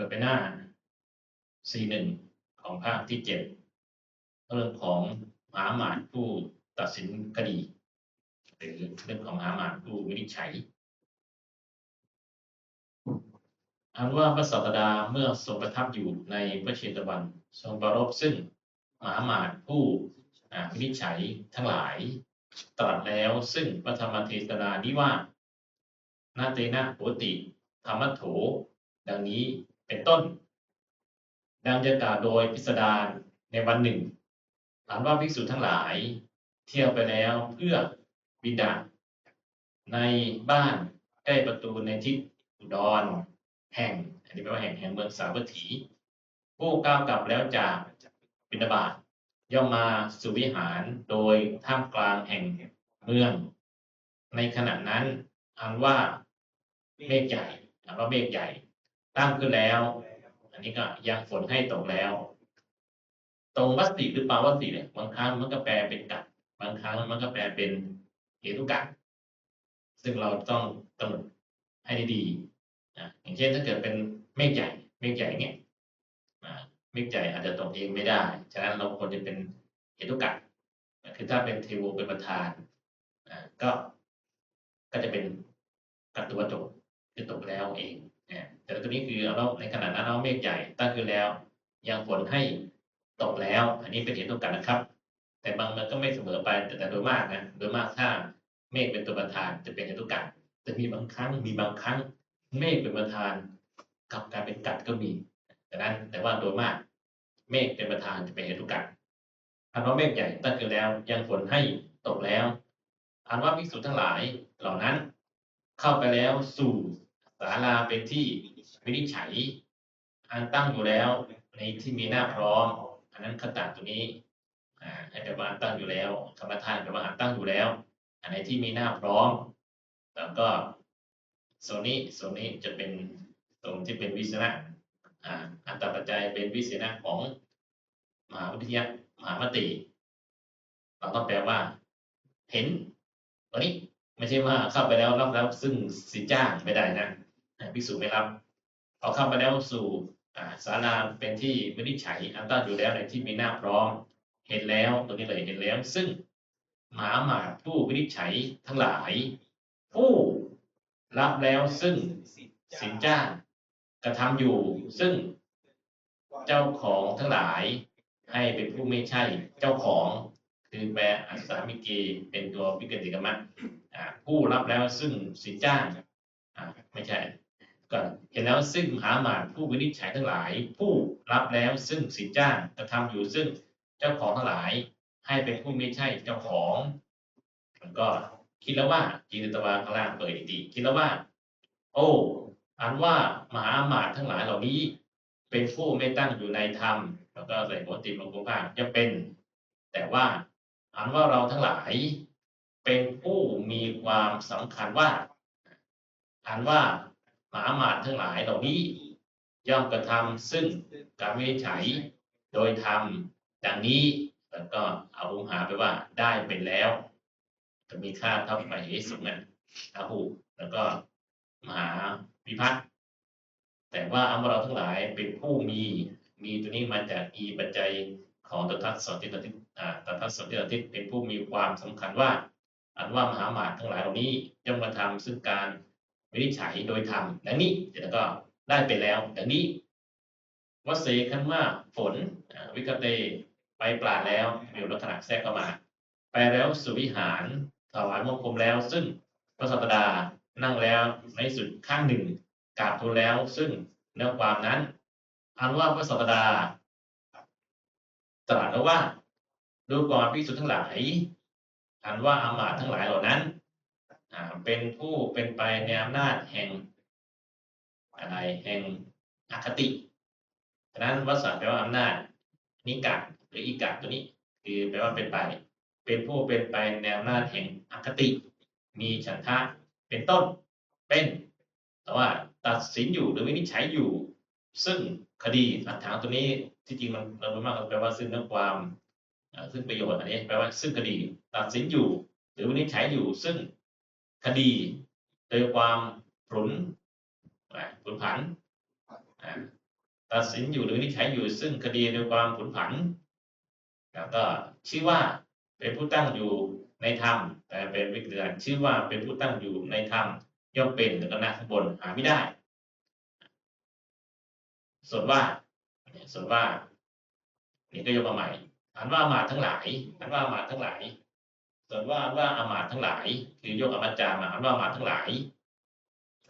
ปิดไปหน้า C1 ของภาคที่เจ็ดเรื่องของมหาหมาดผู้ตัดสินคดี หรือเรื่องของมหาหมาดผู้วินิจฉัยอันว่าพระศาสดาเมื่อทรงประทับอยู่ในพระเชตวันทรงประรบซึ่งมหาหมาดผู้วินิจฉัยทั้งหลายตรัสแล้วซึ่งพระธรรมเทศนานี้ว่านาเตนะโหติธรรมโถ ดังนี้ เป็นต้นดังจะกล่าวโดยพิสดารในวันหนึ่งถามว่าภิกษุทั้งหลาย เที่ยวไปแล้วเพื่อบิดาในบ้านใกล้ประตูในทิศอุดรแห่ง อันนี้แปลว่าแห่งแห่งเมืองสาวัตถี ผู้ก้าวกลับแล้วจากบิณฑบาตย่อมมาสู่วิหารโดยท่ามกลางแห่งเมือง ในขณะนั้นอันว่าเมฆใหญ่อันว่าเมฆใหญ่ ตั้งขึ้นแล้ว อันนี้ก็ยังฝนให้ตกแล้ว ตรงวัตติหรือปาวัตติเนี่ย บางครั้งมันก็แปลเป็นกัดบางครั้งมันก็แปลเป็นเหตุกัดซึ่งเราต้องกำหนดให้ดีนะอย่างเช่นถ้าเกิดเป็นเมฆใหญ่ เมฆใหญ่เนี่ยอ่าเมฆใหญ่อาจจะตกเองไม่ได้ ฉะนั้นเราควรจะเป็นเหตุกัดคือถ้าเป็นเทโวเป็นประธานอ่าก็ก็จะเป็นกัตตุวัตโตคือตกแล้วเอง แต่ตัวนี้คือเราในขณะนั้นเราเมฆใหญ่ตั้งขึ้นแล้ว ยังฝนให้ตกแล้ว อันนี้เป็นเหตุกันนะครับ แต่บางมันก็ไม่เสมอไปแต่แต่โดยมากนะโดยมากถ้าเมฆเป็นตัวประธานจะเป็นเหตุกันแต่มีบางครั้งมีบางครั้งเมฆเป็นประธานกับกายเป็นกัดก็มีแต่นั้นแต่ว่าโดยมากเมฆเป็นประธานจะเป็นเหตุกันอันว่าเมฆใหญ่ตั้งขึ้นแล้ว ยังฝนให้ตกแล้วอันว่าภิกษุทั้งหลายเหล่านั้น เข้าไปแล้วสู่ ศาลาเป็นที่วินิจฉัย อันตั้งอยู่แล้ว ในที่มีหน้าพร้อม อันนั้นคตาตัวนี้อ่าแปลว่าอันตั้งอยู่แล้วธรรมทานแปลว่าอันตั้งอยู่แล้ว อันไหนที่มีหน้าพร้อม แล้วก็โซนนี้โซนนี้จะเป็นตรงที่เป็นวิสนะอ่าอันตปัจจัยเป็นวิสนะของมหาวิทยามหามติ เราต้องแปลว่า เห็นตัวนี้ไม่ใช่ว่าเข้าไปแล้วรับแล้วซึ่งสินจ้างไม่ได้นะ พิสูจน์ไหมครับพอเข้าไปแล้วสู่ศาลาเป็นที่วินิจฉัยอันตั้งอยู่แล้วในที่มีหน้าพร้อมเห็นแล้วตัวนี้เลยเห็นแล้ว ซึ่งหมาหมาผู้วินิจฉัยทั้งหลาย ผู้รับแล้วซึ่งสินจ้างกระทำอยู่ ซึ่งเจ้าของทั้งหลาย ให้เป็นผู้ไม่ใช่เจ้าของคือแปลอัสสามิเกเป็นตัววิกติกรรมะผู้รับแล้วซึ่งสินจ้างไม่ใช่ ก็เห็นแล้วซึ่งมหาหมาดผู้วินิจฉัยทั้งหลาย ผู้รับแล้วซึ่งสินจ้างกระทำอยู่ซึ่งเจ้าของทั้งหลาย ให้เป็นผู้ไม่ใช่เจ้าของแล้วก็คิดแล้วว่าจีนตวาข้างล่างเปิดดีคิดแล้วว่า โอ้อันว่ามหาหมาดทั้งหลายเหล่านี้ เป็นผู้ไม่ตั้งอยู่ในธรรมแล้วก็ใส่หัวติดลงกุภาจะเป็น แต่ว่าอันว่าเราทั้งหลาย เป็นผู้มีความสำคัญว่าอันว่า หมาหมาดทั้งหลายเหล่านี้ ย่อมกระทำซึ่งการวิจัยโดยธรรมดังนี้แล้วก็เอาหุหาไปว่าได้เป็นแล้ว จะมีค่าเท่าไปสุงนอาหูแล้วก็มหาวิพัฒน์แต่ว่าอันว่าเราทั้งหลายเป็นผู้มีมีตัวนี้มาจากอีปัจจัยของตทัศสติตทิอ่าตทัศสติตทิเป็นผู้มีความสำคัญว่า อันว่ามหาหมาดทั้งหลายเหล่านี้ย่อมกระทำซึ่งการ วินิจฉัยโดยธรรมดังนี้แล้วก็ได้ไปแล้วดังนี้วเสคันว่าฝนวิกเตไปปราแล้วมีลักษณะแทรกเข้ามา ไปแล้วสุวิหารถวายมงคลแล้ว ซึ่งพระสัตดานั่งแล้วในสุดข้างหนึ่งกราบทูลแล้ว ซึ่งเนื้อความนั้นอันว่าพระสัตดาตรัสแล้วว่าดูก่อนพิสุทั้งหลายอันว่าอามาตทั้งหลายเหล่านั้น เป็นผู้เป็นไปในอำนาจแห่งอะไรแห่งอคติฉะนั้นวัสสะแปลว่าอำนาจนิกะหรืออีกะตัวนี้คือแปลว่าเป็นไป เป็นผู้เป็นไปในอำนาจแห่งอคติ มีฉันทะเป็นต้นเป็นแต่ว่าตัดสินอยู่หรือวินิจฉัยอยู่ ซึ่งคดีอัฐานตัวนี้ที่จริงมันเรารู้มากก็แปลว่าซึ่งเนื้อความซึ่งประโยชน์อันนี้แปลว่าซึ่งคดีตัดสินอยู่ หรือวินิจฉัยอยู่ซึ่ง คดีโดยความผุนผุนผันตัดสินอยู่หรือนิจฉัยอยู่ซึ่งคดีโดยความผุนผันแล้วก็ชื่อว่าเป็นผู้ตั้งอยู่ในธรรมแต่เป็นวิกฤตชื่อว่าเป็นผู้ตั้งอยู่ในธรรมย่อมเป็นแล้วก็น้าข้างบนหาไม่ได้ ส่วนว่าส่วนว่านี่ก็ยกมาใหม่อันว่ามาทั้งหลายอันว่ามาทั้งหลาย ส่วนว่าว่าอามาตย์ทั้งหลายคือยกอมัจจามาอันว่าอามาตย์ทั้งหลาย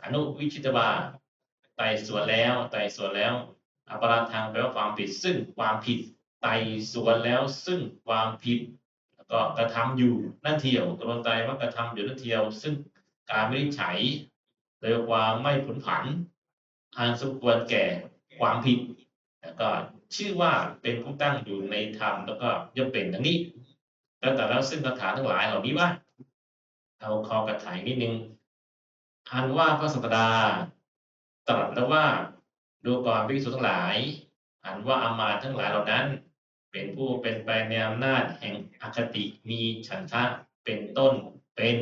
อนุวิชิตวาไต่สวนแล้วไต่สวนแล้วอปราทางแปลว่าความผิด ซึ่งความผิดไต่สวนแล้วซึ่งความผิดแล้วก็กระทำอยู่นั่นเทียวกรนไตว่ากระทำอยู่นั่นเทียว ซึ่งการวินิจฉัยโดยความไม่ผลผันอันสมควรแก่ความผิดแล้วก็ชื่อว่าเป็นผู้ตั้งอยู่ในธรรมแล้วก็ย่อมเป็นดังนี้ แล้วแต่แล้วซึ่งคาถาทั้งหลายเหล่านี้ว่าเอาคอกระถายนิดนึงอันว่าพระสัตดาตรัสแล้วว่าดูก่อนภิกษุทั้งหลาย อันว่าอามาทั้งหลายเหล่านั้น เป็นผู้เป็นไปในอำนาจแห่งอคติมีฉันทะเป็นต้นเป็น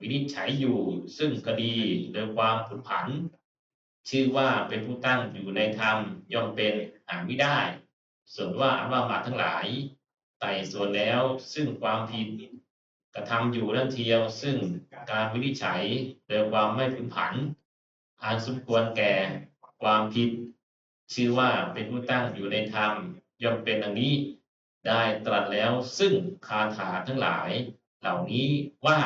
วินิจฉัยอยู่ซึ่งคดีโดยความผุนผัน ชื่อว่าเป็นผู้ตั้งอยู่ในธรรมย่อมเป็นหาไม่ได้ ส่วนว่าอันว่ามาทั้งหลาย ไต่สวนแล้ว ซึ่งความผิดกระทำอยู่นั่นเทียว ซึ่งการวินิจฉัยโดยความไม่ผุนผันอันสมควรแก่ความผิด ชื่อว่าเป็นผู้ตั้งอยู่ในธรรมย่อมเป็นดังนี้ได้ตรัสแล้วซึ่งคาถาทั้งหลายเหล่านี้ว่า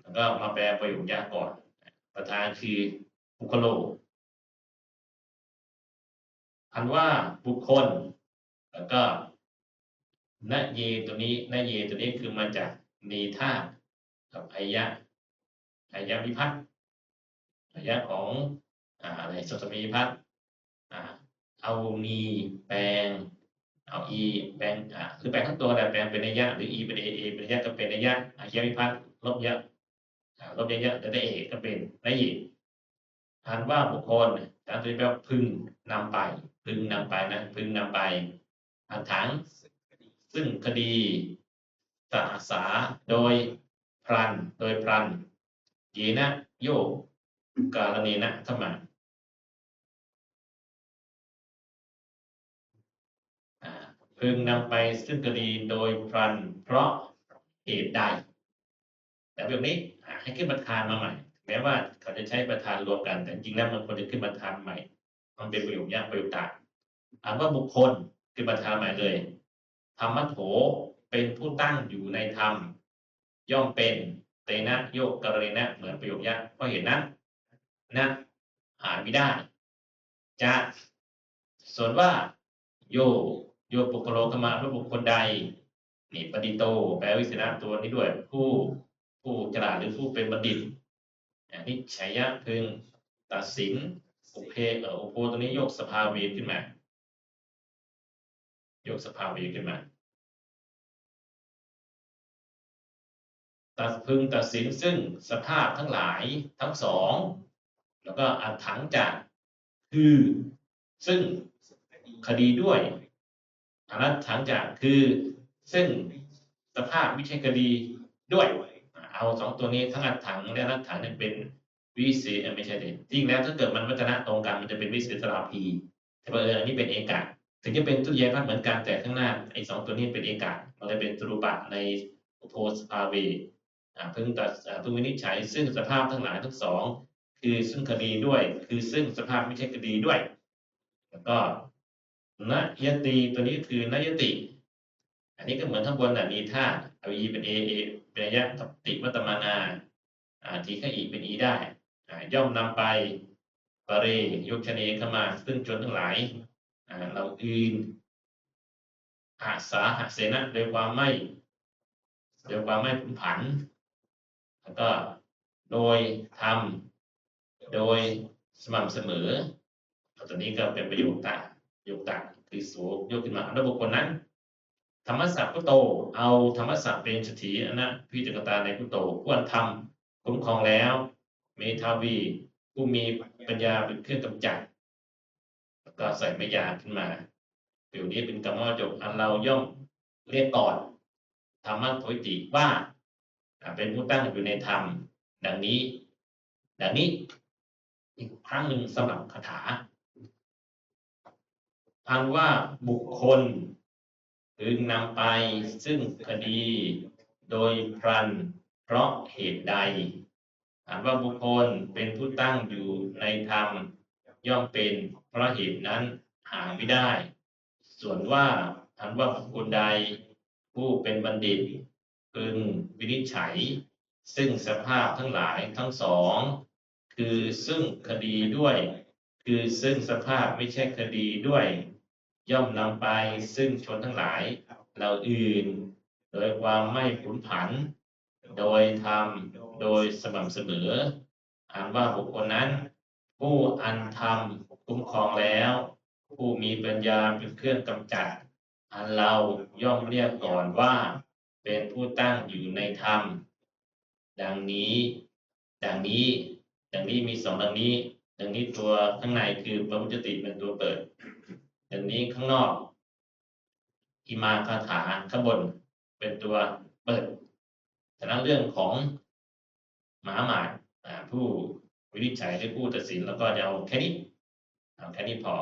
แล้วก็มาแปลประโยคยากก่อน ประธานคือบุคโลอันว่าบุคคล แล้วก็ นเยตัวนี้นเยตัวนี้คือมาจากเนธากับอายะอายะวิพัฒน์อายะของอ่าอะไรสตมีวิพัฒน์อ่าเอานีแปลงเอาอีแปลงอ่าคือแปลงทั้งตัวแต่แปลงเป็นนัยยะหรืออีเป็นเอเอเป็นนัยยะก็เป็นนัยยะอายะวิพัฒน์ลบยะอ่าลบยะยะแต่ได้เอก็เป็นนัยเยอ่านว่าบุคคลการตัวนี้แปลว่าพึงนำไป พึงนำไปนะพึงนำไปอ่านถัง ซึ่งคดีสาสาโดยพรัน โดยพรันเยนะโยกาลเนนะธรรมาพึงนำไปซึ่งคดีโดยพรัน เพราะเหตุใดแต่แบบนี้ให้ขึ้นประธานมาใหม่แม้ว่าเขาจะใช้ประธานรวมกัน แต่จริงๆแล้วมันควรจะขึ้นประธานใหม่ มันเป็นประโยคยากประโยคต่างอ่านว่าบุคคลขึ้นประธานใหม่เลย ธรรมโถเป็นผู้ตั้งอยู่ในธรรม ย่อมเป็นเตนะโยกกรณีนะเหมือนประโยคยักษ์เพราะเห็นนั้นนะอ่าไม่ได้จะส่วนว่า โยโยปุกโลกมาพระบุคคลใดนี่ปฏิโต แปลวิสนะตัวนี้ด้วย ผู้ผู้ฉลาดหรือผู้เป็นบัณฑิตอันนี้ชัยะพึงตัดสินอุเพเอออุโพตัวนี้โยกสภาเวทขึ้นมา ยกสภาวีขึ้นมาตัดพึงตัดสินซึ่งสภาพทั้งหลายทั้งสอง แล้วก็อันถังจากคือซึ่งคดีด้วยอันนั้นถังจากคือ ซึ่งสภาพไม่ใช่คดีด้วยเอาสองตัวนี้ทั้งอันถังและอันถังเนี่ยเป็นวิเศษไม่ใช่เด็จริงแล้วถ้าเกิดมันวัจนะตรงกันมันจะเป็นวิเศษสราพีแต่เอิอันนี้เป็นเอกะ ถึงจะเป็นตุเยพัดเหมือนกันแต่ข้างหน้าไอ้สองตัวนี้เป็นเอกามันเลยเป็นตรูปะในโพสภาเวอ่าพึงตัดอ่าพึงวินิจฉัย ซึ่งสภาพทั้งหลายทั้งสอง คือซึ่งคดีด้วย คือซึ่งสภาพไม่ใช่คดีด้วย แล้วก็นยติตัวนี้คือนยติ อันนี้ก็เหมือนข้างบนน่ะมีธาตุเอาอีเป็นเอเอเป็นยะติวัตมานาอ่าทีขอีเป็นอีได้ ย่อมนำไปปเรยกชเนเข้ามา ซึ่งชนทั้งหลาย เราอื่นอาสาหะเสนะโดยความไม่โดยความไม่ผุนผัน แล้วก็โดยทำโดยสม่ำเสมอตัวนี้ก็เป็นประโยคต่างประโยคต่างคือสูยกขึ้นมาแล้วบุคคลนั้น ธรรมศักดิ์พุโต เอาธรรมศักดิ์เป็นสถีนะพิจารตาในพุโตควรทำคุ้มครองแล้ว เมทาวีผู้มีปัญญาเป็นเครื่องกำจัด ก็ใส่ไมยาขึ้นมาเดี๋ยวนี้เป็นกรรมวจบอันเราย่อมเรียกก่อนธรรมะโทติว่าเป็นผู้ตั้งอยู่ในธรรม ดังนี้ ดังนี้อีกครั้งหนึ่งสำหรับคาถาอันว่าบุคคลพึงนำไปซึ่งคดีโดยพลันเพราะเหตุใดอันว่าบุคคลเป็นผู้ตั้งอยู่ในธรรม ย่อมเป็นเพราะเหตุนั้นหาไม่ได้ ส่วนว่าอันว่าบุคคลใด ผู้เป็นบัณฑิตพึงวินิจฉัย ซึ่งสภาพทั้งหลายทั้งสอง คือซึ่งคดีด้วย คือซึ่งสภาพไม่ใช่คดีด้วย ย่อมนำไปซึ่งชนทั้งหลายเหล่าอื่น โดยความไม่ผุนผัน โดยทำโดยสม่ำเสมออ่านว่าบุคคลนั้น ผู้อันธรรมคุ้มครองแล้ว ผู้มีปัญญาเป็นเครื่องกำจัด อันเราย่อมเรียกก่อนว่า เป็นผู้ตั้งอยู่ในธรรม ดังนี้ ดังนี้ ดังนี้มีสองดังนี้ ดังนี้ตัวข้างในคือพระมุจติเป็นตัวเปิด ดังนี้ข้างนอกอิมาคาถาข้างบนเป็นตัวเปิดฉะนั้นเรื่องของหมาหมาดอ่าผู้ วินิจฉัยหรือผู้ตัดสิน แล้วก็จะเอาแค่นี้เอาแค่นี้พอ